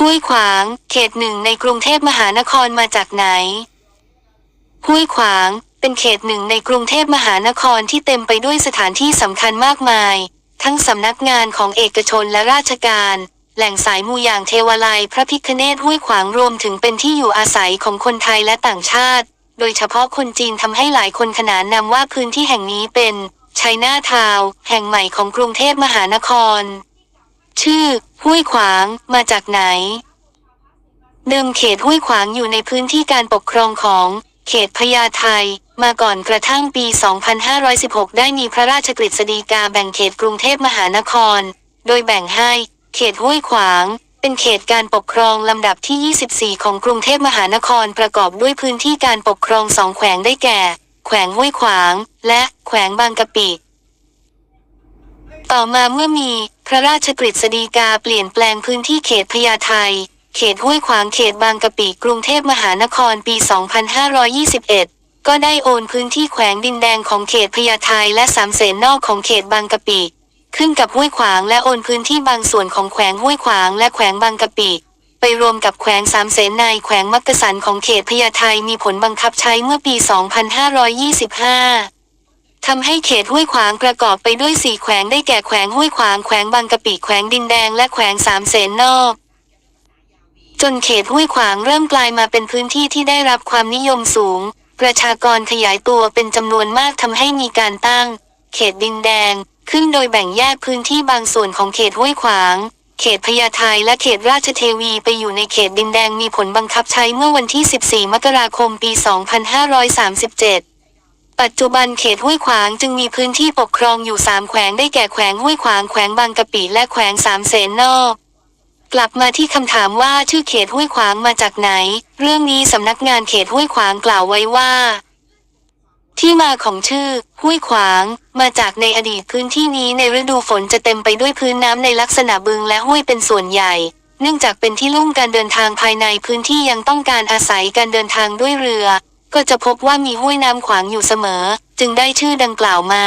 ห้วยขวาง เขตหนึ่งในกรุงเทพมหานครมาจากไหน ห้วยขวาง เป็นเขตหนึ่งในกรุงเทพมหานครที่เต็มไปด้วยสถานที่สำคัญมากมาย ทั้งสำนักงานของเอกชนและราชการ แหล่งสายมูอย่างเทวาลัยพระพิคเนตห้วยขวางรวมถึงเป็นที่อยู่อาศัยของคนไทยและต่างชาติ โดยเฉพาะคนจีนทำให้หลายคนขนานนามว่าพื้นที่แห่งนี้เป็นไชัยนาทาวน์แห่งใหม่ของกรุงเทพมหานคร ชื่อ ห้วยขวาง มาจากไหน เดิมเขตห้วยขวางอยู่ในพื้นที่การปกครองของ เขตพญาไทมาก่อนกระทั่งปี 2516 ได้มีพระราชกฤษฎีกาแบ่งเขตกรุงเทพมหานคร โดยแบ่งให้ เขตห้วยขวาง เป็นเขตการปกครองลำดับที่ 24 ของกรุงเทพมหานครประกอบด้วยพื้นที่การปกครองสองแขวงได้แก่ แขวงห้วยขวาง และแขวงบางกะปิ ต่อมาเมื่อมี พระราชกฤษฎีกาเปลี่ยนแปลงพื้นที่เขตพญาไทเขตห้วยขวางเขตบางกะปิกรุงเทพมหานครปี 2521 ก็ได้โอนพื้นที่แขวงดินแดงของเขตพญาไทและสามเสนนอกของเขตบางกะปิ ขึ้นกับห้วยขวางและโอนพื้นที่บางส่วนของแขวงห้วยขวางและแขวงบางกะปิ ไปรวมกับแขวงสามเสนในแขวงมักกะสันของเขตพญาไทมีผลบังคับใช้เมื่อปี 2525 ทำให้เขตห้วยขวางประกอบไปด้วยสี่แขวงได้แก่แขวงห้วยขวางแขวงบางกะปิแขวงดินแดงและแขวงสามเสนนอก จนเขตห้วยขวางเริ่มกลายมาเป็นพื้นที่ที่ได้รับความนิยมสูง ประชากรขยายตัวเป็นจำนวนมากทำให้มีการตั้ง เขตดินแดง ขึ้นโดยแบ่งแยกพื้นที่บางส่วนของเขตห้วยขวางเขตพญาไทและเขตราชเทวีไปอยู่ในเขตดินแดงมีผลบังคับใช้เมื่อวันที่ 14 มกราคม ปี 2537 ปัจจุบันเขตห้วยขวางจึงมีพื้นที่ปกครองอยู่สามแขวงได้แก่แขวงห้วยขวางแขวงบางกะปิและแขวงสามเสนนอก กลับมาที่คำถามว่าชื่อเขตห้วยขวางมาจากไหน เรื่องนี้สำนักงานเขตห้วยขวางกล่าวไว้ว่า ที่มาของชื่อ ห้วยขวาง มาจากในอดีตพื้นที่นี้ในฤดูฝนจะเต็มไปด้วยพื้นน้ำในลักษณะบึงและห้วยเป็นส่วนใหญ่ เนื่องจากเป็นที่ลุ่มการเดินทางภายในพื้นที่ยังต้องการอาศัยการเดินทางด้วยเรือ ก็จะพบว่ามีห้วยน้ำขวางอยู่เสมอ จึงได้ชื่อดังกล่าวมา